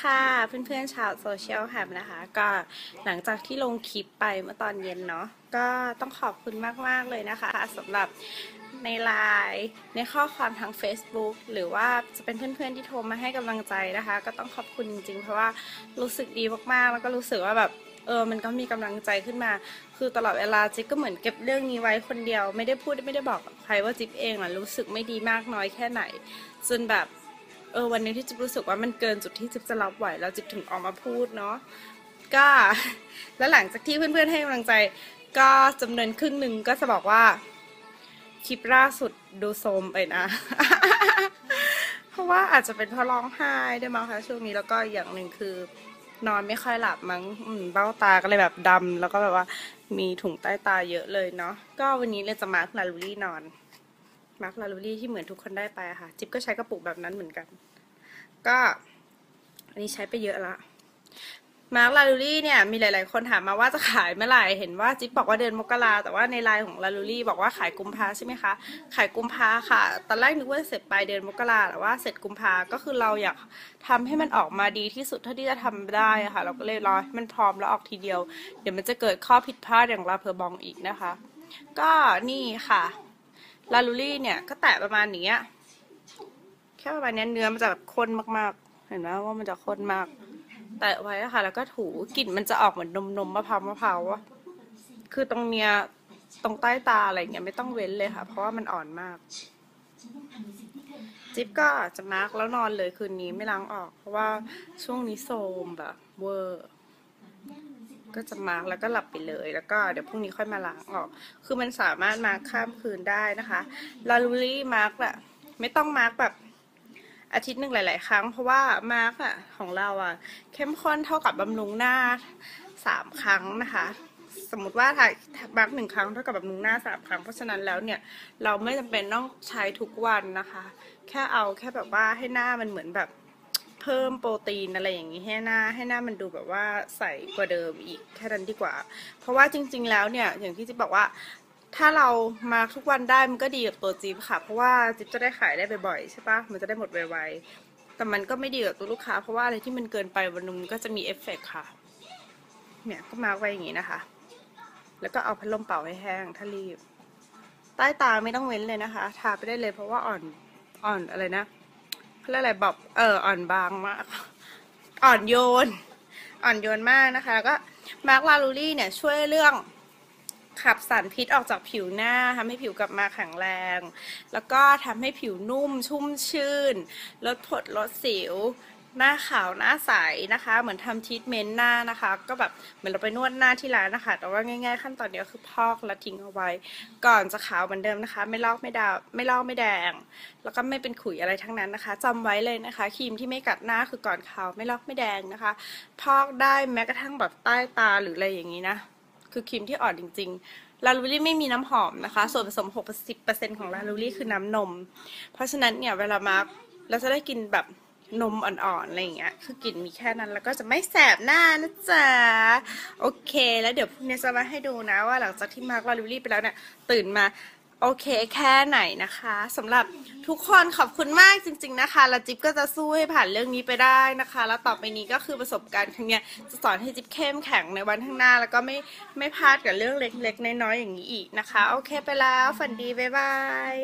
ค่ะ เพื่อนๆชาวโซเชียลแฮมนะคะ ก็หลังจากที่ลงคลิปไปเมื่อตอนเย็นเนาะก็ต้องขอบคุณมากๆเลยนะคะสำหรับในไลน์ในข้อความทาง Facebook หรือว่าจะเป็นเพื่อนๆที่โทรมาให้กำลังใจนะคะ ก็ต้องขอบคุณจริงๆ เพราะว่ารู้สึกดีมากๆ แล้วก็รู้สึกว่าแบบเออ มันก็มีกำลังใจขึ้นมา คือตลอดเวลาจิ๊บก็เหมือนเก็บเรื่องนี้ไว้คนเดียว ไม่ได้พูดไม่ได้บอกใครว่าจิ๊บเองอะรู้สึกไม่ดีมากน้อยแค่ไหน จนแบบ เออวันนี้ที่จิ๊บรู้สึกว่ามันเกินจุดที่จิ๊บจะรับไหวแล้วจิ๊บถึงออกมาพูดเนาะก็แล้วหลังจากที่เพื่อนๆให้กำลังใจ ก็จำนวนครึ่งหนึ่งก็จะบอกว่าคลิปล่าสุดดูโซมไปนะ เพราะว่าอาจจะเป็นเพราะร้องไห้ด้วยมั้งคะช่วงนี้แล้วก็อย่างหนึ่งคือนอนไม่ค่อยหลับมั้งเบ้าตาก็เลยแบบดำแล้วก็แบบว่ามีถุงใต้ตาเยอะเลยเนาะก็วันนี้เลยจะมาลาลูรี่นอน มาร์คลาลูรี่ที่เหมือนทุกคนได้ไปค่ะ จิ๊บก็ใช้กระปุกแบบนั้นเหมือนกัน ก็อันนี้ใช้ไปเยอะละมาร์คลาลูรี่เนี่ยมีหลาย ๆ คนถามมาว่าจะขายเมื่อไหร่ เห็นว่าจิ๊บบอกว่าเดือนมกราแต่ว่าในไลน์ของลาลูรี่บอกว่าขายกุมภาใช่ไหมคะ ขายกุมภาค่ะ ตอนแรกนึกว่าเสร็จปลายเดือนมกราแต่ว่าเสร็จกุมภาก็คือเราอยากทำให้มันออกมาดีที่สุดเท่าที่จะทำได้ค่ะ เราก็เลยรอให้มันพร้อมแล้วออกทีเดียว เดี๋ยวมันจะเกิดข้อผิดพลาดอย่างลาเพอร์บองอีกนะคะ ก็นี่ค่ะ ลาลูรี่เนี่ยก็แตะประมาณนี้แค่ประมาณนี้เนื้อมันจะแบบข้นมากๆ เห็นไหมว่ามันจะข้นมาก แตะไว้อะค่ะแล้วก็ถูกลิ่นมันจะออกเหมือนนมนมมะพร้าวมะพร้าวอะคือตรงเนี้ยตรงใต้ตาอะไรเงี้ยไม่ต้องเว้นเลยค่ะ เพราะว่ามันอ่อนมาก จิ๊บก็จะมาร์กแล้วนอนเลยคืนนี้ไม่ล้างออก เพราะว่าช่วงนี้โซมแบบเวอร์ ก็จะมาร์กแล้วก็หลับไปเลย แล้วก็เดี๋ยวพรุ่งนี้ค่อยมาล้างออก คือมันสามารถมาร์กข้ามคืนได้นะคะลาลูรี่มาร์กอะไม่ต้องมาร์กแบบอาทิตย์หนึ่งหลาย ๆ ครั้ง เพราะว่ามาร์กอะของเราอะเข้มข้นเท่ากับบำรุงหน้าสามครั้งนะคะ สมมติว่าถ่ายมาร์กหนึ่งครั้งเท่ากับบำรุงหน้าสามครั้ง เพราะฉะนั้นแล้วเนี่ยเราไม่จำเป็นต้องใช้ทุกวันนะคะ แค่เอาแค่แบบว่าให้หน้ามันเหมือนแบบ เพิ่มโปรตีนอะไรอย่างนี้ให้หน้าให้หน้ามันดูแบบว่าใสกว่าเดิมอีกแค่นั้นดีกว่า เพราะว่าจริง ๆ แล้วเนี่ยอย่างที่จิ๊บบอกว่าถ้าเรามาทุกวันได้มันก็ดีกับตัวจิ๊บค่ะ เพราะว่าจิ๊บจะได้ขายได้บ่อยๆใช่ปะมันจะได้หมดไวๆแต่มันก็ไม่ดีกับตัวลูกค้า เพราะว่าอะไรที่มันเกินไปวันนึงก็จะมีเอฟเฟกต์ค่ะ เนี่ยก็มาไว้อย่างนี้นะคะ แล้วก็เอาพัดลมเป่าให้แห้งถ้ารีบ ใต้ตาไม่ต้องเว้นเลยนะคะ ทาไปได้เลยเพราะว่าอ่อนอ่อนอะไรนะ เขาเรียกอะไรบอกเอออ่อนบางมาก อ่อนโยน อ่อนโยนมากนะคะ แล้วก็มาร์คลาลูรี่เนี่ยช่วยเรื่องขับสารพิษออกจากผิวหน้าทำให้ผิวกลับมาแข็งแรง แล้วก็ทำให้ผิวนุ่มชุ่มชื่น ลดผดลดสิว หน้าขาวหน้าใสนะคะ เหมือนทำทรีทเมนต์หน้านะคะ ก็แบบเหมือนเราไปนวดหน้าที่ร้านนะคะ แต่ว่าง่าย ๆ ขั้นตอนเดียวคือพอกแล้วทิ้งเอาไว้ ก่อนจะขาวเหมือนเดิมนะคะ ไม่ลอกไม่ดาไม่ลอกไม่แดง แล้วก็ไม่เป็นขุยอะไรทั้งนั้นนะคะจำไว้เลยนะคะครีมที่ไม่กัดหน้าคือก่อนขาวไม่ลอกไม่แดงนะคะ พอกได้แม้กระทั่งแบบใต้ตาหรืออะไรอย่างนี้นะคือครีมที่อ่อนจริง ๆ ลาลูรี่ไม่มีน้ำหอมนะคะ ส่วนผสม 60%ของลาลูรี่คือน้ำนม เพราะฉะนั้นเนี่ยเวลามาร์กเราจะได้กินแบบ นมอ่อนๆอะไรอย่างเงี้ย คือกลิ่นมีแค่นั้นแล้วก็จะไม่แสบหน้านะจ๊ะ โอเค แล้วเดี๋ยวพรุ่งนี้จะมาให้ดูนะว่าหลังจากที่มาร์กลาลูรี่ไปแล้วเนี่ย ตื่นมาโอเคแค่ไหนนะคะสำหรับทุกคนขอบคุณมากจริง ๆนะคะ แล้วจิ๊บก็จะสู้ให้ผ่านเรื่องนี้ไปได้นะคะ แล้วต่อไปนี้ก็คือประสบการณ์ครั้งเนี้ยจะสอนให้จิ๊บเข้มแข็งในวันข้างหน้า แล้วก็ไม่ไม่พลาดกับเรื่องเล็กๆน้อยๆอย่างนี้อีกนะคะ โอเคไปแล้วฝันดีบ๊ายบาย